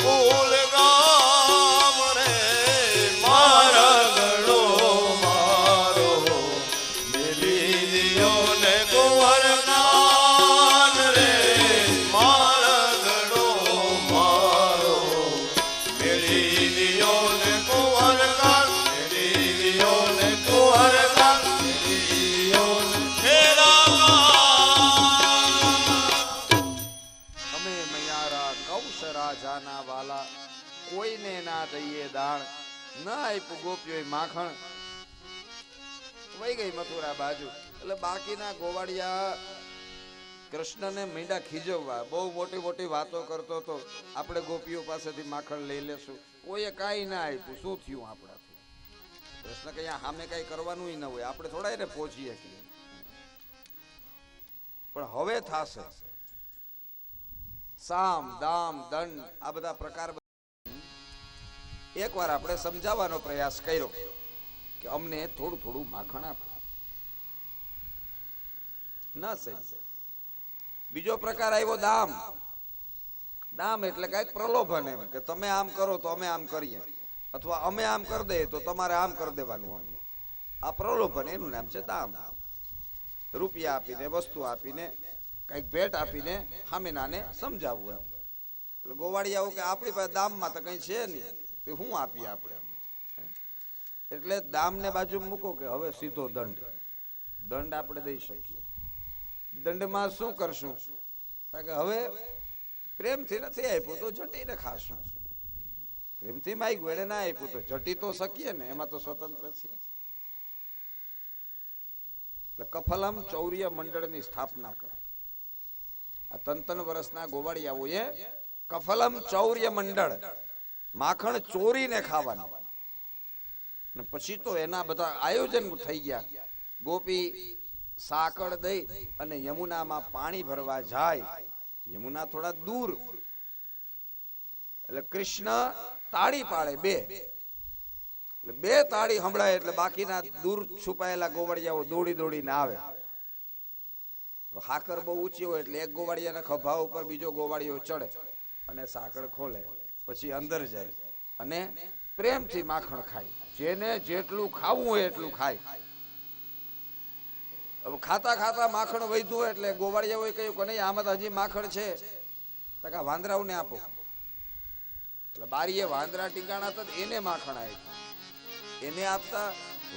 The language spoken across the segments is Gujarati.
Oh. રાજાના વાલા, કોઈને ના દઈએ દાણ. ન આપ્યું ગોપ્યો માખણ. વહી ગઈ મથુરા બાજુ. એટલે બાકીના ગોવાળિયા કૃષ્ણને મીંડા ખીજવવા. બહુ મોટી મોટી વાતો કરતો તો આપણે ગોપીઓ પાસેથી માખણ લઈ લેશું. કોઈએ કાંઈ ના આપ્યું શું થયું આપણાથી? કૃષ્ણ કઈ સામે કાંઈ કરવાનું ન હોય. આપણે થોડા એને પહોંચીએ કે પણ હવે થાશે. સામ, દામ, દંડ, આ બધા પ્રકાર એકવાર આપણે સમજાવવાનો પ્રયાસ કર્યો કે અમને થોડું થોડું માખણ આપો. બીજો પ્રકાર આવ્યો દામ. દામ એટલે કંઈક પ્રલોભન એમ કે તમે આમ કરો તો અમે આમ કરીએ. અથવા અમે આમ કરી દઈએ તો તમારે આમ કરી દેવાનું અમને આ પ્રલોભન એનું નામ છે દામ. રૂપિયા આપીને, વસ્તુ આપીને કંઈક ભેટ આપીને હામીનાને સમજાવવું એમ. એટલે ગોવાળિયાઓ કે આપણી પાસે દામમાં તો કંઈ છે નહીં, તો શું આપીએ આપણે એટલે દામને બાજુ મૂકો કે હવે સીધો દંડ. દંડ આપણે દઈ શકીએ. દંડમાં શું કરશું? કે હવે પ્રેમથી નથી આપ્યું તો જટીને ખાશું. પ્રેમથી માગ્યું, એને ના આપ્યું તો જટી તો શકીએ ને, એમાં તો સ્વતંત્ર છીએ એટલે કફલમ ચૌર્ય મંડળની સ્થાપના કરી આ તન વર્ષના ગોવાળિયાઓએ કફલમ ચૌર્ય મંડળ માખણ ચોરીને ખાવાનું. ને પછી તો એના બધા આયોજન થઈ ગયા. ગોપી સાકળ દઈ અને યમુનામાં પાણી ભરવા જાય. યમુના થોડા દૂર. એટલે કૃષ્ણ તાળી પાડે બે. એટલે બે તાળી સંભળાય એટલે બાકીના દૂર છુપાયેલા ગોવાળિયાઓ દોડી દોડીને આવે. હાકર બહુ ઊંચી હોય એટલે એક ગોવાળિયાના ખભા ઉપર બીજો ગોવાળિયો ચડે અને સાકર ખોલે, પછી અંદર જાય અને પ્રેમથી માખણ ખાય. જેને જેટલું ખાવું હોય એટલું ખાય. ખાતા ખાતા માખણ વધ્યું હોય એટલે હોય કહ્યું કે નહીં, આમાં તો હજી માખણ છે. તો કે વાંદરાઓને આપો. એટલે બારીએ વાંદરા ટીંગાણા હતા એને માખણ આપ્યું. એને આપતા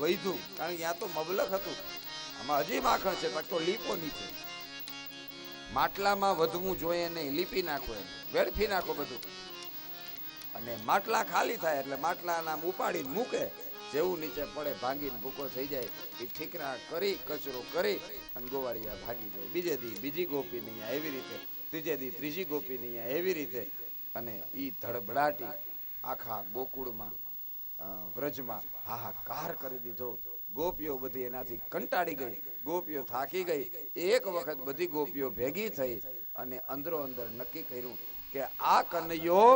વૈધું કારણ કે ત્યાં તો મબલક હતું. આમાં હજી માખણ છે તો લીપો નીચે. માટલામાં વધવું જોઈએ નહીં, લીપી નાખો એને વેડફી નાખો બધું. અને માટલા ખાલી થાય એટલે માટલાના નામ ઉપાડીને મૂકે, જેવું નીચે પડે ભાંગીને ભૂકો થઈ જાય, એ ઠીકરા કરી, કચરો કરી અને ગોવાળિયા ભાગી જાય. બીજે દી બીજી ગોપી નહીં એવી રીતે, ત્રીજે દી ત્રીજી ગોપી નહીં એવી રીતે. અને એ ધડબડાટી આખા ગોકુળમાં વ્રજમાં હાહાકાર કરી દીધો. ગોપીઓ બધી એનાથી કંટાળી ગઈ, ગોપીઓ થાકી ગઈ. એક વખત બધી ગોપીઓ ભેગી થઈ અને અંદરો અંદર નક્કી કર્યું કે આ કનૈયો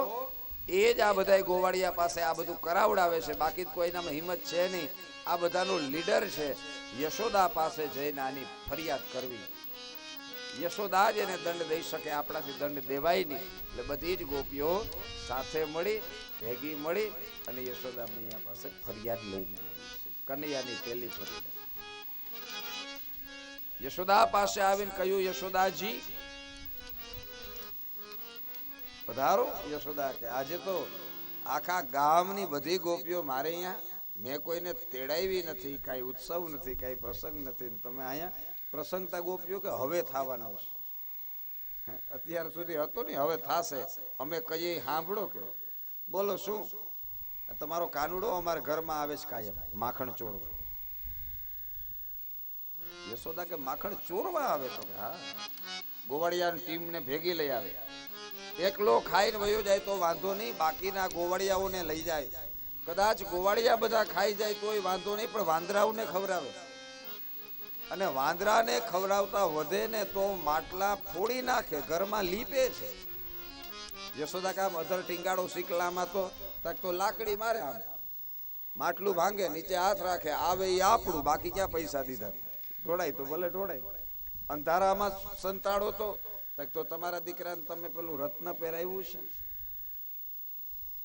એ જ આ બધા ગોવાળિયા પાસે આ બધું કરાવડાવે છે. બાકી કોઈનામાં હિંમત છે નહીં. આ બધાનો લીડર છે. યશોદા પાસે જઈને આની ફરિયાદ કરવી. યશોદા જ એને દંડ દઈ શકે. આપણાથી દંડ દેવાય નહીં. એટલે બધી જ ગોપીઓ સાથે મળી, ભેગી મળી અને યશોદા મૈયા પાસે ફરિયાદ લઈને કનૈયાની પેલી ફરી યશોદા પાસે આવીને કહ્યું, યશોદાજી, પધારો. યશોદા કે, આજે તો આખા ગામની બધી ગોપીઓ મારે અહીંયા. મેં કોઈને તેડાવી નથી, કાંઈ ઉત્સવ નથી, કાંઈ પ્રસંગ નથી. તમે અહીંયા પ્રસંગતા ગોપીઓ કે હવે થવાનો છે અત્યાર સુધી હતો ને હવે થાશે. અમે કહીએ સાંભળો કે. બોલો, શું? તમારો કાનુડો અમારા ઘરમાં આવે છે કાયમ, માખણ ચોરવા. યશોદા કે માખણ ચોરવા આવે તો હા. ગોવાળિયાની ટીમને ભેગી લઈ આવે. એકલો ખાઈને વયો જાય તો વાંધો નહીં, બાકીના ગોવાળિયાઓને લઈ જાય. કદાચ ગોવાળિયા બધા ખાઈ જાય તોય વાંધો નહીં, પણ વાંદરાઓને ખવડાવે. અને વાંદરાને ખવડાવતા વધે ને તો માટલા ફોડી નાખે, ઘરમાં લીપે છે. યશોદા કામ અધર ટીંગાડો શીકલામાં તો તો લાકડી મારે આમ. માટલું ભાંગે, નીચે હાથ રાખે, આવે એ આપણું, બાકી ક્યાં પૈસા દીધા? ઢોળાય તો ભલે ઢોળાય. અંધારામાં સંતાડો તો તો તમારા દીકરાને તમે પેલું રત્ન પહેરાવ્યું છે.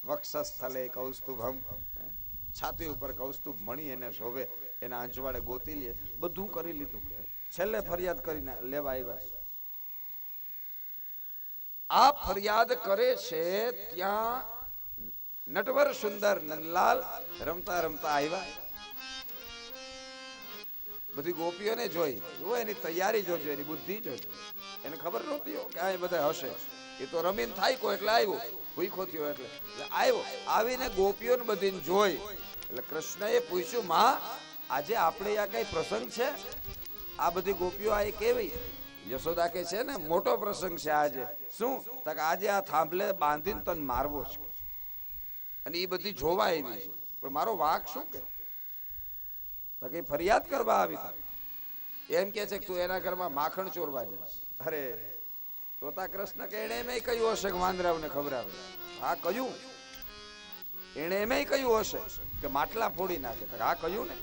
વક્ષસ્થલે કૌસ્તુભમ? છાતી ઉપર કૌસ્તુભ મણી એને શોભે, એના અંજવાડે ગોતી લે. બધું કરી લીધું. છેલ્લે ફરિયાદ કરીને લેવા આવ્યા આ ફરિયાદ કરે છે ત્યાં નટવર સુંદર નંદલાલ રમતા રમતા આવ્યા બધી ગોપીઓને જોઈ જો એની તૈયારી જોજો, એની બુદ્ધિ જોજો। એને ખબર નહોતી કે આ બધા હશે। એ તો રમીન થાય કો એટલે આવ્યો ભૂખો થયો એટલે। આવ્યો આવીને ગોપીઓને બધીને જોઈ। એટલે કૃષ્ણએ પૂછ્યું, માં, આજે આપણે આ કઈ પ્રસંગ છે? આ બધી ગોપીઓ આ કેવી? યશોદા કે છે, ને, મોટો પ્રસંગ છે આજે। શું? તો આજે આ થાંભલે બાંધીને તને મારવો છે। અને એ બધી જોવા આવી છે પણ મારો વાક શું કે? તો કે ફરિયાદ કરવા આવી એમ કે છે કે તું એના ઘરમાં માખણ ચોરવા જાય અરે તોતા કૃષ્ણ કે એને એમ કહ્યું હશે કે વાંદરાવને ખબરાવે હા, કહ્યું. એને એમ કહ્યું હશે કે માટલા ફોડી નાખે. હા, કહ્યું ને.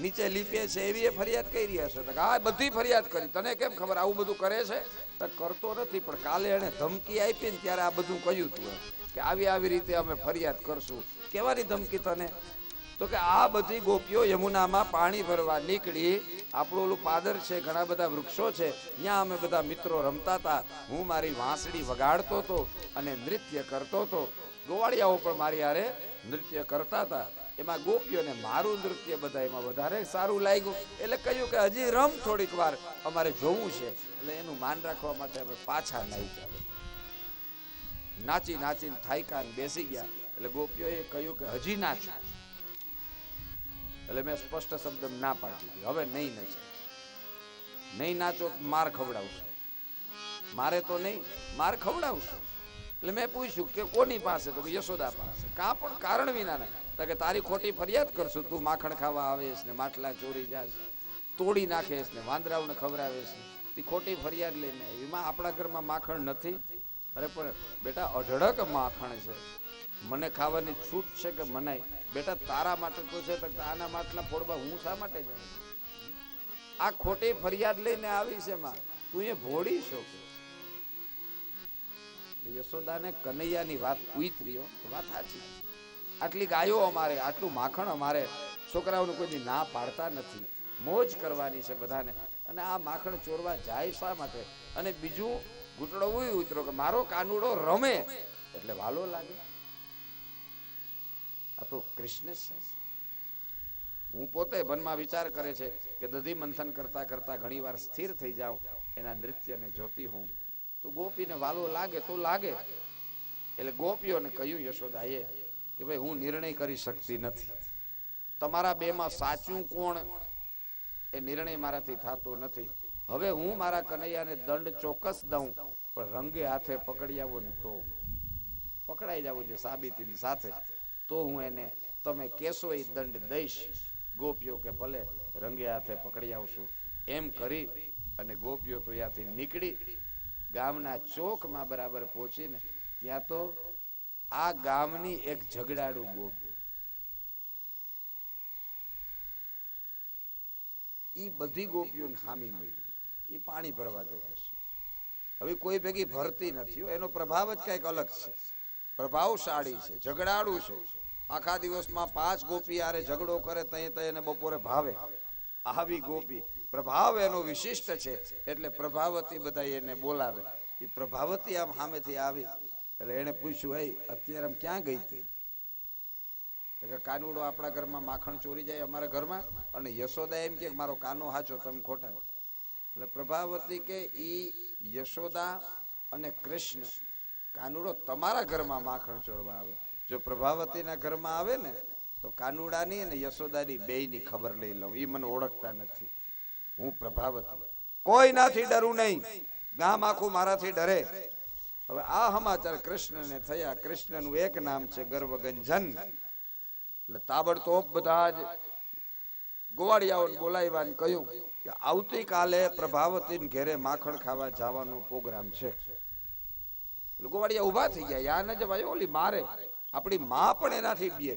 નીચે લીપે છે એવી એ ફરિયાદ કરી હશે. તો આ બધી ફરિયાદ કરી. તને કેમ ખબર? આવું બધું કરે છે? તો કરતો નથી, પણ કાલે એને ધમકી આપી ને ત્યારે આ બધું કહ્યું તું કે આવી આવી રીતે અમે ફરિયાદ કરશું. કેવાની ધમકી તને? તો કે આ બધી ગોપીઓ યમુનામાં પાણી ભરવા નીકળી. આપણું ઓલું પાદર છે, ઘણા બધા વૃક્ષો છે. ત્યાં અમે બધા મિત્રો રમતા હતા. હું મારી વાંસળી વગાડતો હતો અને નૃત્ય કરતો હતો. ગોવાળિયાઓ પણ મારી હારે નૃત્ય કરતા હતા. એમાં ગોપીઓને મારું નૃત્ય બધા એમાં વધારે સારું લાગ્યું. એટલે કહ્યું કે હજી રમ થોડીક વાર, અમારે જોવું છે. એટલે એનું માન રાખવા માટે અમે પાછા નહીં ચાલે નાચી નાચીને થાયકા બેસી ગયા. એટલે ગોપીઓએ કહ્યું કે હજી નાચ. એટલે મેં સ્પષ્ટ શબ્દ ના પાડી દીધી. હવે નહીં નાચે. નહીં નાચો માર ખવડાવશો. મારે તો નહીં, માર ખવડાવશો. એટલે મેં પૂછ્યું કે કોની પાસે? તો યશોદા પાસે. કાં પણ કારણ વિના ના કે તારી ખોટી ફરિયાદ કરશું, તું માખણ ખાવા આવેશ ને માટલા ચોરી જાશ, તોડી નાખેશ ને વાંદરાઓને ખવડાવેશ ને. તી ખોટી ફરિયાદ લઈને આવી. એમાં આપણા ઘરમાં માખણ નથી. અરે પણ બેટા, અઢળક માખણ છે. મને ખાવાની છૂટ છે કે મનાય બેટા, તારા માટે તો છે આના માટલા ફોડવા હું શા માટે જાઉં? આ ખોટી ફરિયાદ લઈને આવી છે માં. તું એ ભોળી છો યશોદાને કનૈયાની વાત ઉતરીઓ વાત સાચી. આટલી ગાયો અમારે, આટલું માખણ અમારે. છોકરાઓને કોઈ ના પાડતા નથી. મોજ કરવાની છે બધાને. અને આ માખણ ચોરવા જાય શા માટે? અને બીજું, ઘૂંટડો ઉતરો કે મારો કાનુડો રમે. એટલે વાલો લાગે. આ તો કૃષ્ણ છે. હું પોતે મનમાં વિચાર કરે છે કે દધી મંથન કરતા કરતા ઘણીવાર સ્થિર થઈ જાઉં, એના નૃત્યને જોતી હું. તો ગોપીને વાલો લાગે તો લાગે. એટલે ગોપીઓને કહ્યું, યશોદાએ કે ભાઈ, હું નિર્ણય કરી શકતી નથી. તમારા બેમાં સાચું કોણ? એ નિર્ણય મારાથી થતો નથી. હવે હું મારા કનૈયાને દંડ ચોક્કસ દઉં, પણ રંગે હાથે પકડી આવો ને તો. પકડાઈ જવું છે સાબિતીની સાથે. તો હું એને, તમે કેશો એ દંડ દઈશ? ગોપીઓ કે ભલે રંગે હાથે પકડી આવશું. એમ કરી અને ગોપીઓ તો ત્યાંથી નીકળી ગામના ચોકમાં બરાબર પહોંચીને ત્યાં તો આ ગામની એક ઝઘડાડું ગોપી. ઈ બધી ગોપીઓને હામી મળી. એ પાણી ભરવા ગઈ હશે. હવે કોઈ ભેગી ભરતી નથી એનો પ્રભાવ જ કંઈક અલગ છે. પ્રભાવશાળી છે, ઝઘડાળું છે. આખા દિવસમાં પાંચ ગોપી આરે ઝઘડો કરે તય તય એને બપોરે ભાવે. આવી ગોપી, પ્રભાવ એનો વિશિષ્ટ છે, એટલે પ્રભાવતી બધા એને બોલાવે. એ પ્રભાવતી આમ સામેથી આવી એટલે એને પૂછ્યું, હે, અત્યારે આમ ક્યાં ગઈ હતી કાનુડો આપણા ઘરમાં માખણ ચોરી જાય અમારા ઘરમાં અને યશોદા એમ કે, મારો કાનો હાચો, તમે ખોટા. એટલે પ્રભાવતી કે, ઈ યશોદા અને કૃષ્ણ કાનુડો તમારા ઘરમાં માખણ ચોરવા આવે. જો પ્રભાવતીના ઘરમાં આવે ને, તો કાનુડાની અને યશોદાની બેયની ખબર લઈ લઉં. એ મને ઓળખતા નથી. હું પ્રભાવતી. કોઈ નાથી ડરું નહીં. ગામ આખું મારાથી ડરે. હવે આ સમાચાર કૃષ્ણને થયા. કૃષ્ણનું એક નામ છે ગર્વગંજન. એટલે તાબડતોબ બધા જ ગોવાળિયાઓને બોલાવ્યા ને કહ્યું કે આવતીકાલે પ્રભાવતીને ઘેરે માખણ ખાવા જવાનો પ્રોગ્રામ છે. ગોવાળિયા ઊભા થઈ ગયા. યા ન જવાય, ઓલી મારે. આપણી માં પણ એનાથી બીએ?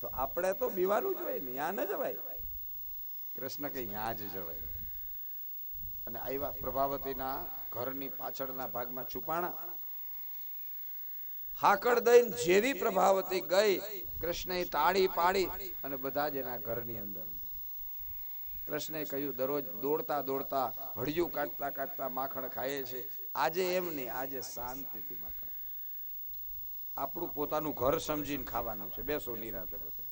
તો આપણે તો બીવાનું જ હોય ને. યા ન જવાય. કૃષ્ણ કે યા જ જવાય. અને આવ્યા પ્રભાવતીના ઘરની પાછળના ભાગમાં છુપાણા. હાકડ દઈને જેવી પ્રભાવતી ગઈ, કૃષ્ણએ તાળી પાડી અને બધા જ એના ઘરની અંદર. કૃષ્ણે કહ્યું, દરરોજ દોડતા દોડતા હળિયું કાઢતા કાઢતા માખણ ખાઈએ છે. આજે એમ નહીં, આજે શાંતિથી માખણ આપણું પોતાનું ઘર સમજીને ખાવાનું છે. બેસો નિરાતે બધે.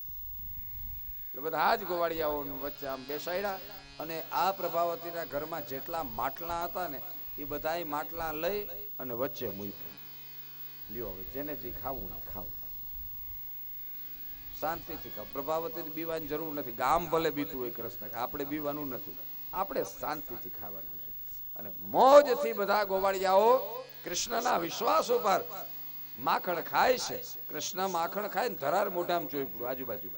એટલે બધા જ ગોવાળિયાઓ વચ્ચે આમ બેસાડ્યા. અને આ પ્રભાવતીના ઘરમાં જેટલા માટલા હતા ને, એ બધા માટલા લઈ અને વચ્ચે મૂક્યા. લ્યો હવે, જેને જે ખાવું ને ખાવું. શાંતિથી ખાવ. પ્રભાવતી બીવાની જરૂર નથી. ગામ ભલે બીતું હોય કૃષ્ણ આપણે બીવાનું નથી. આપણે શાંતિથી ખાવાનું છે. અને મોજથી બધા ગોવાળિયાઓ કૃષ્ણના વિશ્વાસ ઉપર. માખણ ખાય છે. કૃષ્ણ માખણ ખાય ને ધરાર મોઢામાં પડ્યું આજુબાજુ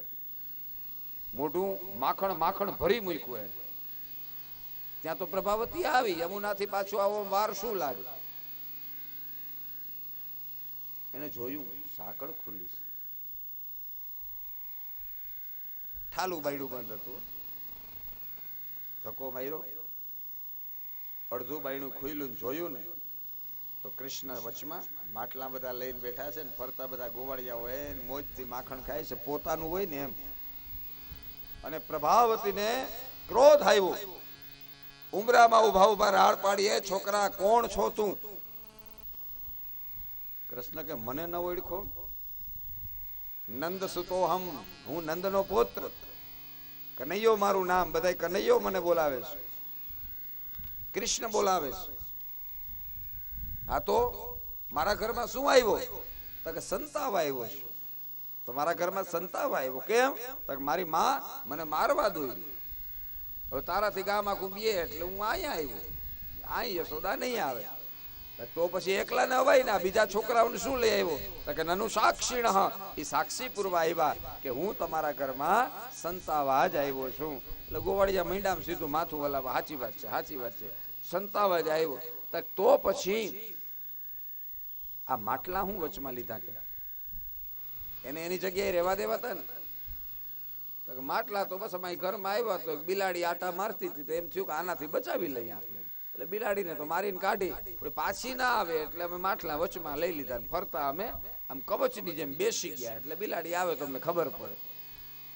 મોઢું માખણ માખણ ભરી મૂક્યું એને ત્યાં તો પ્રભાવતી આવી, યમુનાથી પાછું આવો, વાર શું લાગે? એને જોયું, સાંકળ ખુલ્લી છે. બાયડું બંધ હતું. ધક્કો માર્યો. અડધું બાયણું ખુલ્લું જોયું ને, તો કૃષ્ણ વચમાં માટલા બધા લઈને બેઠા છે ને, ફરતા બધા ગોવાળિયા હોય ને, મોજથી માખણ ખાય છે, પોતાનું હોય ને એમ. અને પ્રભાવતીને ક્રોધ આવ્યો. ઉમરામાં ઊભા ઊભા રાડ પાડીએ, છોકરા, કોણ છો તું? કૃષ્ણ કે, મને ન ઓળખો. નંદ સુતોહમ હું નંદનો પુત્ર. કનૈયો મારું નામ, બધાય કનૈયો મને બોલાવે છે. કૃષ્ણ બોલાવે છે. આ તો, મારા ઘરમાં શું આવ્યો? તો કે સંતાવ આવ્યો છે. તો મારા ઘરમાં સંતાવ આવ્યો. કેમ? તો મારી માં મને મારવા દોરી હવે તારાથી ગામ આખું બીએ એટલે હું અહીંયા આવ્યો. અહીં યશોદા નહીં આવે. તો પછી એકલા ને અવાય ને બીજા છોકરાઓને શું લઈ આવ્યો? તો કે નાનું સાક્ષીણ એ સાક્ષી પૂર્વ આવ્યા કે હું તમારા ઘરમાં સંતાવા જ આવ્યો છું. એટલે ગોવાળિયા મીંડામાં સીધું માથું હલાવા સાચી વાત છે, સાચી વાત છે. સંતાવા જ આવ્યો. તો પછી આ માટલા હું વચમાં લીધા કે? એને એની જગ્યાએ રહેવા દેવાતા ને? માટલા તો બસ અમારી ઘરમાં આવ્યા તો બિલાડી આટા મારતી હતી તો એમ થયું કે આનાથી બચાવી લઈએ આપણે. એટલે બિલાડીને તો મારીને કાઢી. પણ પાછી ના આવે એટલે અમે માટલા વચમાં લઈ લીધા ને ફરતા અમે. આમ કવચની જેમ બેસી ગયા. એટલે બિલાડી આવે તો અમને ખબર પડે.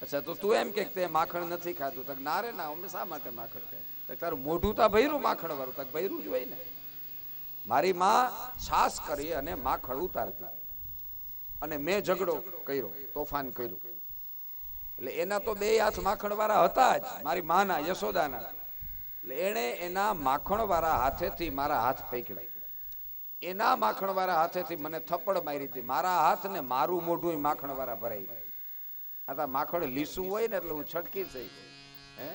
અચ્છા, તો તું એમ કે તે માખણ નથી ખાતું તક ના રે, ના, અમે શા માટે માખણ ખાય તક તારું મોઢું તો ભૈરું માખણ વાળું તક ભૈરું જ હોય ને. મારી માં છાસ કરી અને માખણ ઉતારતી. અને મેં ઝઘડો કર્યો, તોફાન કર્યું. એટલે એના તો બે હાથ માખણ વાળા હતા જ, મારી માના, યશોદાના. એટલે એણે એના માખણ વાળા હાથેથી મારા હાથ પકડ્યા એના માખણ વાળા હાથેથી મને થપ્પડ મારી હતી. મારા હાથ ને મારું મોઢું માખણ વાળા ભરાઈ ગયું. આ માખણ લીસું હોય ને એટલે હું છટકી થઈ ગઈ હે?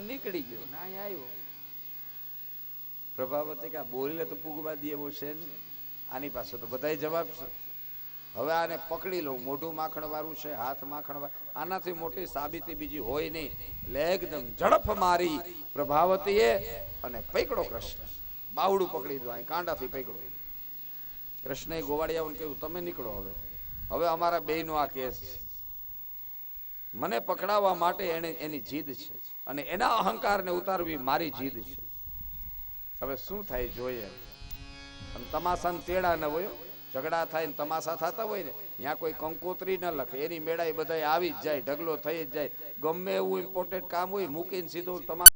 નીકળી ગયો ના અહીંયા આવ્યો. પ્રભાવતી કે બોલીને તો પૂગવા દે એવો છે ને. આની પાસે તો બધાય જવાબ છે. હવે આને પકડી લઉં. મોઢું માખણ વાળું છે, હાથ માખણ વાળું આનાથી મોટી સાબિતી બીજી હોય નહીં. એટલે એકદમ ઝડપ મારી પ્રભાવતીએ અને પૈકડો કૃષ્ણ. બાવડું પકડી દો, અહીં કાંડાથી પકડો. કૃષ્ણએ ગોવાળિયાઓને કહ્યું, તમે નીકળો હવે. હવે અમારા બેયનો આ કેસ છે. મને પકડાવવા માટે એને એની જીદ છે અને એના અહંકારને ઉતારવી મારી જીદ છે. હવે શું થાય જોઈએ? અને તમાશાને તેડા ન હોય ઝઘડા થાય ને તમાશા થતા હોય ને, ત્યાં કોઈ કંકોત્રી ન લખે. એની મેળાએ બધા આવી જ જાય, ઢગલો થઈ જ જાય. ગમે એવું ઇમ્પોર્ટન્ટ કામ હોય, મૂકીને સીધું તમા